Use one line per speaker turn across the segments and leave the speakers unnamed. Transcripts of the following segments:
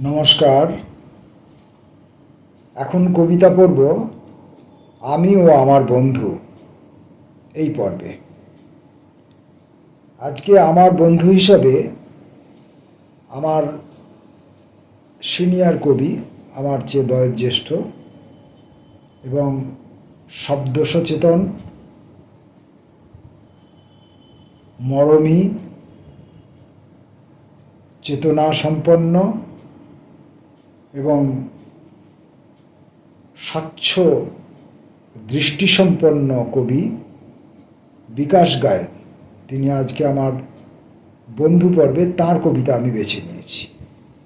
নমস্কার। এখন কবিতা পড়ব আমি ও আমার বন্ধু এই পর্বে। আজকে আমার বন্ধু হিসাবে আমার সিনিয়র কবি, আমার চেয়ে বয়োজ্যেষ্ঠ এবং শব্দ সচেতন মরমী চেতনা সম্পন্ন এবং স্বচ্ছ দৃষ্টিসম্পন্ন কবি বিকাশ গায়েন তিনি আজকে আমার বন্ধু পর্বে তাঁর কবিতা আমি বেছে নিয়েছি।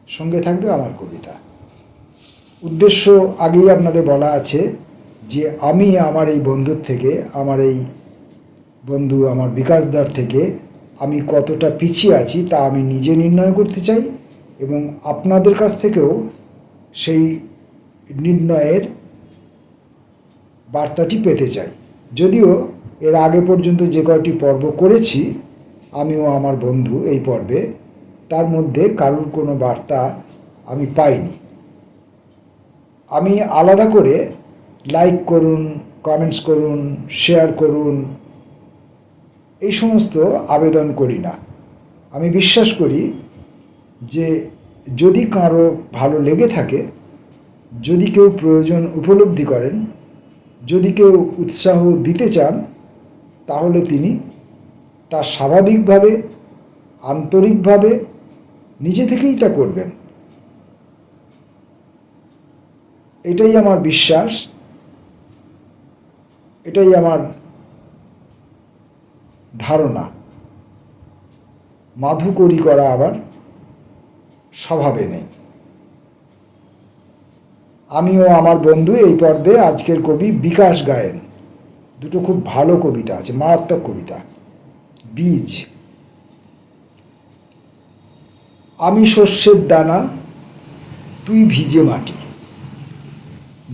সঙ্গে থাকবে আমার কবিতা। উদ্দেশ্য আগেই আপনাদের বলা আছে যে আমি আমার এই বন্ধুর থেকে, আমার এই বন্ধু আমার বিকাশদার থেকে আমি কতটা পিছিয়ে আছি তা আমি নিজে নির্ণয় করতে চাই এবং আপনাদের কাছ থেকেও সেই নির্ণয়ের বার্তাটি পেতে চাই। যদিও এর আগে পর্যন্ত যে কয়টি পর্ব করেছি, আমিও আমার বন্ধু এই পর্বে, তার মধ্যে কারোর কোনো বার্তা আমি পাইনি। আমি আলাদা করে লাইক করুন, কমেন্টস করুন, শেয়ার করুন, এই সমস্ত আবেদন করি না। আমি বিশ্বাস করি যে যদি কারও ভালো লেগে থাকে, যদি কেউ প্রয়োজন উপলব্ধি করেন, যদি কেউ উৎসাহ দিতে চান, তাহলে তিনি তা স্বাভাবিকভাবে, আন্তরিকভাবে নিজে থেকেই তা করবেন। এটাই আমার বিশ্বাস। এটাই আমার ধারণা। মাধুকরী করা আবার স্বভাবে নেই। আমিও আমার বন্ধু এই পর্বে আজকের কবি বিকাশ গায়েন। দুটো খুব ভালো কবিতা আছে, মারাত্মক কবিতা। বীজ। আমি শস্যের দানা, তুই ভিজে মাটি।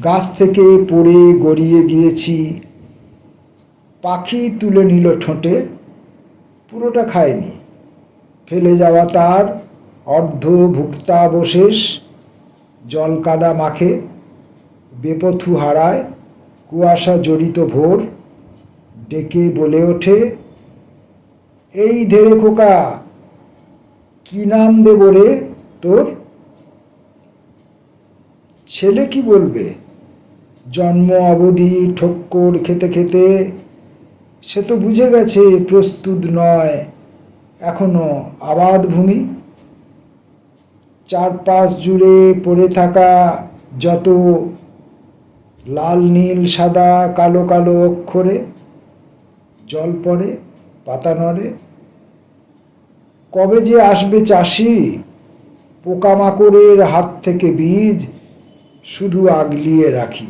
গাছ থেকে পড়ে গড়িয়ে গিয়েছি। পাখি তুলে নিল ঠোঁটে, পুরোটা খায়নি। ফেলে যাওয়া তার অর্ধ ভুক্তাবশেষ জল কাদা মাখে, বেপথু হারায়, কুয়াশা জড়িত ভোর, ডেকে বলে ওঠে, এই ধেরে খোকা, কি নাম দেব রে তোর? ছেলে কি বলবে? জন্ম অবধি ঠক্কর খেতে খেতে, সে তো বুঝে গেছে প্রস্তুত নয়, এখনও আবাদ ভূমি চারপাশ জুড়ে পড়ে থাকা যত লাল, নীল, সাদা, কালো কালো অক্ষরে জল পড়ে, পাতা নড়ে। কবে যে আসবে চাষি? পোকামাকড়ের হাত থেকে বীজ শুধু আগলিয়ে রাখি।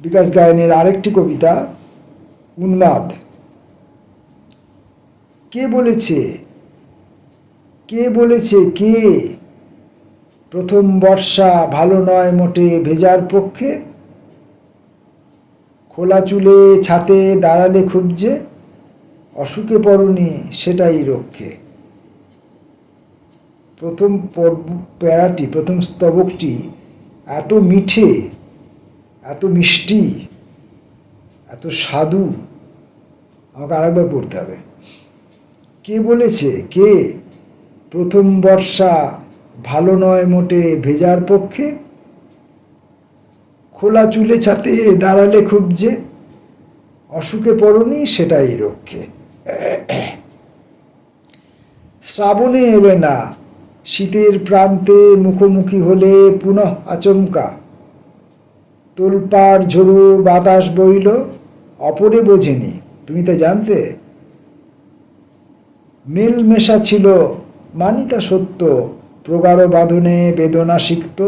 বিকাশ গায়নের আরেকটি কবিতা, উন্মাদ। কে বলেছে কে বলেছে কে? প্রথম বর্ষা ভালো নয় মোটে ভেজার পক্ষে। খোলা চুলে ছাতে দাঁড়ালে খুব যে অসুখে পড়নি সেটাই রক্ষে। প্রথম প্যারাটি, প্রথম স্তবকটি এত মিঠে, এত মিষ্টি, এত স্বাদু, আমাকে আরেকবার পড়তে হবে। কে বলেছে কে? প্রথম বর্ষা ভালো নয় মোটে ভেজার পক্ষে। খোলা চুলে ছাতে দাঁড়ালে খুব যে অসুখে পড়নি সেটাই রক্ষে। শ্রাবণে এলে না, শীতের প্রান্তে মুখোমুখি হলে পুনঃ আচমকা। তোলপাড় ঝোড়ো বাতাস বইল, অপরে বোঝেনি, তুমি তা জানতে? মেলমেশা ছিল মানি তা সত্য, প্রগাঢ় বাঁধনে বেদনা সিক্ত,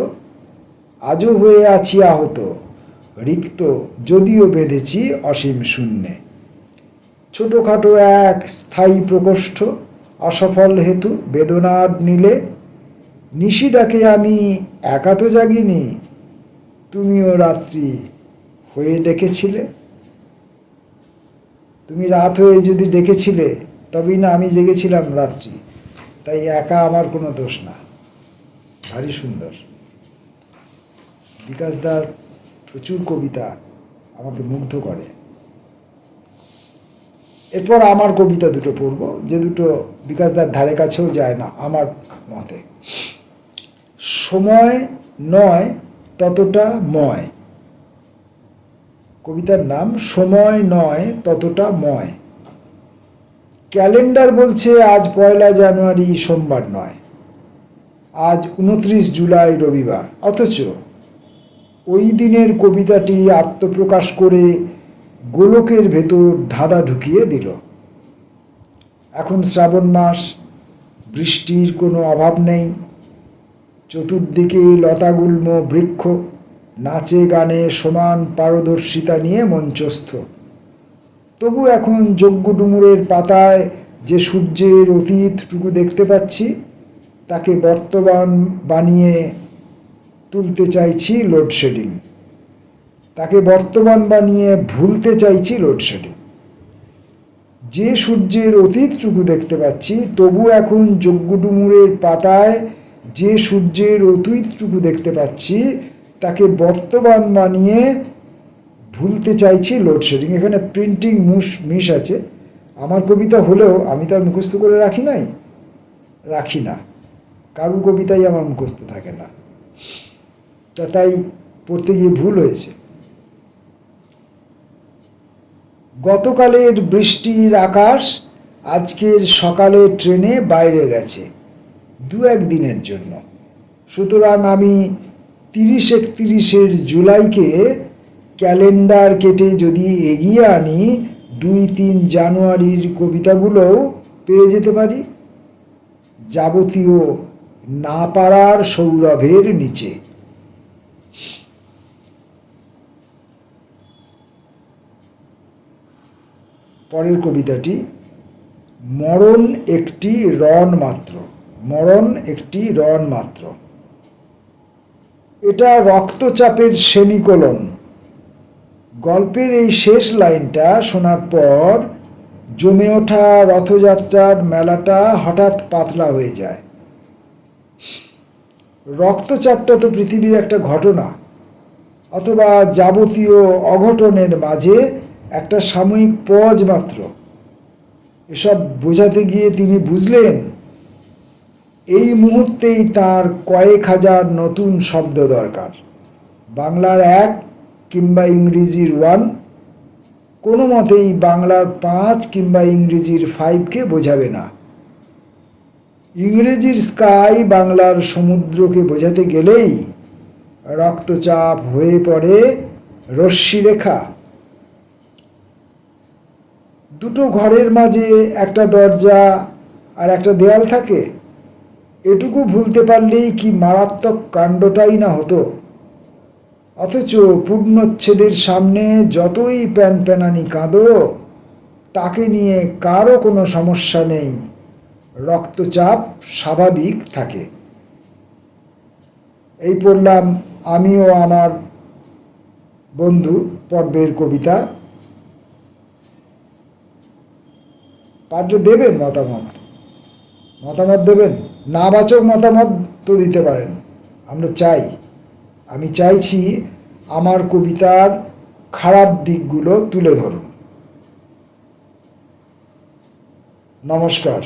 আজও হয়ে আছি আহত, রিক্ত, যদিও বেঁধেছি অসীম শূন্যে। ছোটোখাটো এক স্থায়ী প্রকোষ্ঠ, অসফল হেতু বেদনার নিলে নিশি ডাকে আমি একা তো জাগিনি, তুমিও রাত্রি হয়ে ডেকেছিলে। তুমি রাত হয়ে যদি ডেকেছিলে, তবেই না আমি জেগেছিলাম রাত্রি। তাই একা আমার কোনো দোষ না। ভারী সুন্দর। বিকাশদার প্রচুর কবিতা আমাকে মুগ্ধ করে। এরপর আমার কবিতা দুটো পড়ব, যে দুটো বিকাশদার ধারে কাছেও যায় না আমার মতে। সময় নয়, ততটা ময়। কবিতার নাম, সময় নয়, ততটা ময়। ক্যালেন্ডার বলছে আজ পয়লা জানুয়ারি সোমবার নয়। আজ উনত্রিশ জুলাই রবিবার। অথচ ওই দিনের কবিতাটি আত্মপ্রকাশ করে গোলকের ভেতর ধাঁধা ঢুকিয়ে দিল। এখন শ্রাবণ মাস, বৃষ্টির কোনো অভাব নেই। চতুর্দিকে লতাগুল্ম বৃক্ষ, নাচে গানে সমান পারদর্শিতা নিয়ে মঞ্চস্থ। তবু এখন যজ্ঞ ডুমুরের পাতায় যে সূর্যের অতীতটুকু দেখতে পাচ্ছি, তাকে বর্তমান বানিয়ে তুলতে চাইছি লোডশেডিং তাকে বর্তমান বানিয়ে ভুলতে চাইছি লোডশেডিং যে সূর্যের অতীতটুকু দেখতে পাচ্ছি, তবু এখন যজ্ঞডুমুরের পাতায় যে সূর্যের অতীতটুকু দেখতে পাচ্ছি, তাকে বর্তমান বানিয়ে ভুলতে চাইছি লোডশেডিং এখানে প্রিন্টিং মুস, মিস আছে। আমার কবিতা হলেও আমি তার মুখস্থ করে রাখি নাই? রাখি না। কারুর কবিতাই আমার মুখস্থ থাকে না। তা তাই পড়তে গিয়ে ভুল হয়েছে। গতকালের বৃষ্টির আকাশ আজকের সকালে ট্রেনে বাইরে গেছে, দু এক দিনের জন্য। সুতরাং আমি তিরিশ একত্রিশের জুলাইকে ক্যালেন্ডার কেটে যদি এগিয়ে আনি, দুই তিন জানুয়ারির কবিতাগুলোও পেয়ে যেতে পারি। যাবতীয় না পারার সৌরভের নিচে। পরের কবিতাটি, মরণ একটি রণ মাত্র, মরণ একটি রণ মাত্র। এটা রক্তচাপের সেমিকোলন। গল্পের এই শেষ লাইনটা শোনার পর জমে ওঠা রথযাত্রার মেলাটা হঠাৎ পাতলা হয়ে যায়। রক্তচাপটা তো পৃথিবীর একটা ঘটনা, অথবা যাবতীয় অঘটনের মাঝে একটা সাময়িক পজ মাত্র। এসব বোঝাতে গিয়ে তিনি বুঝলেন, এই মুহূর্তেই তার কয়েক হাজার নতুন শব্দ দরকার। বাংলার এক কিংবা ইংরেজির ওয়ান কোনো মতেই বাংলার পাঁচ কিংবা ইংরেজির ফাইভকে বোঝাবে না। ইংরেজির স্কাই বাংলার সমুদ্রকে বোঝাতে গেলেই রক্তচাপ হয়ে পড়ে রশ্মিরেখা দুটো ঘরের মাঝে একটা দরজা আর একটা দেয়াল থাকে। এটুকু ভুলতে পারলেই কি মারাত্মক কাণ্ডটাই না হতো? অথচ পূর্ণচ্ছেদের সামনে যতই প্যান প্যানানি কাঁদো, তাকে নিয়ে কারও কোনো সমস্যা নেই। রক্তচাপ স্বাভাবিক থাকে। এই পড়লাম আমিও আমার বন্ধু পর্বের কবিতা। পারলে দেবেন মতামত? মতামত দেবেন? নাবাচক মতামত তো দিতে পারেন। আমরা চাই। আমি চাইছি আমার কবিতার খারাপ দিকগুলো তুলে ধরুন। নমস্কার।